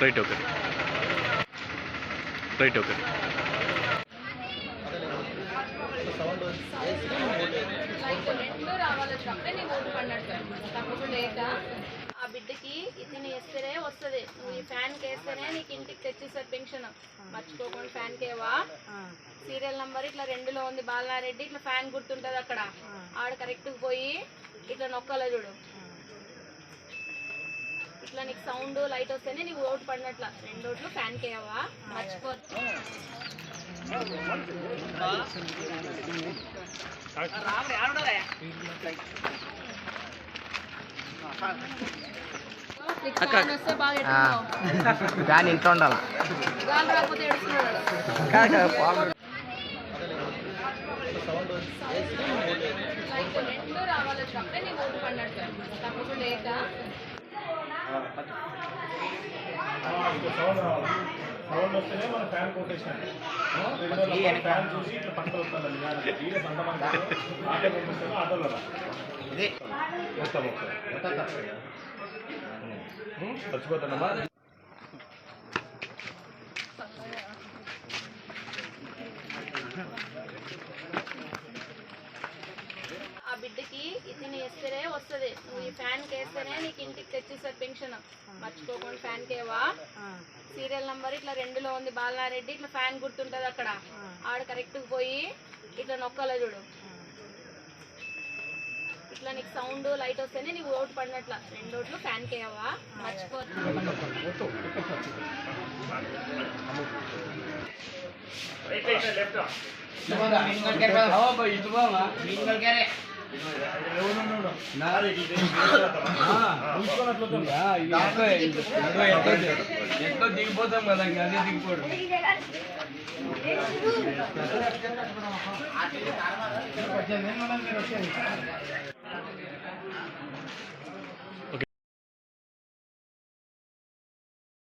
Right okay right లేక ఆ బిడ్డకి ఇది వేస్తేనే వస్తుంది. నువ్వు ఈ ఫ్యాన్కి వేస్తేనే నీకు ఇంటికి తెచ్చిస్తారు పెన్షన్. మర్చిపోకుండా ఫ్యాన్కి ఏవా సీరియల్ నంబర్ ఇట్లా రెండులో ఉంది. బాలనారెడ్డి ఇట్లా ఫ్యాన్ గుర్తుంటుంది అక్కడ. ఆడ కరెక్ట్గా పోయి ఇట్లా నొక్కాల చూడు. ఇట్లా నీకు సౌండ్ లైట్ వస్తేనే నీకు ఓటు పడినట్ల. రెండు ఓట్లు ఫ్యాన్కి వేయవా మర్చిపో ఫ్యాన్. ఫ్యాన్ ఇంట్లో ఉండాలా? రావాలి సౌండ్ వస్తేనే మన ఫ్యాన్ కొట్టేసినట్టు రెండో ఫ్యాన్ చూసి ఇట్లా పక్కన వస్తుంది వీళ్ళ సంతమంది ఆటో పంపిస్తాను ఆటోలో రా. వస్తాం ఒకసారి చచ్చిపోతానమ్మా ఆ బిడ్డకి ఇది వేస్తేనే వస్తుంది. నువ్వు ఈ ఫ్యాన్కి వేస్తేనే నీకు ఇంటికి తెచ్చిస్తారు పెన్షన్. మర్చిపోకుండా ఫ్యాన్కి ఏవా సీరియల్ నంబర్ ఇట్లా రెండులో ఉంది బాలనారెడ్డి ఇట్లా ఫ్యాన్ గుర్తుంటుంది అక్కడ. ఆడ కరెక్ట్గా పోయి ఇట్లా నొక్కాల చూడు. ఇట్లా నీకు సౌండ్ లైట్ వస్తేనే నీకు ఓటు పడినట్ల. రెండు ఓట్లు ఫ్యాన్కి వేయవా మర్చిపో. ఎంతో దిగిపోతాం కదా ఇంకా అదే దిగిపోడు పద్దెనిమిది మీరు వచ్చేది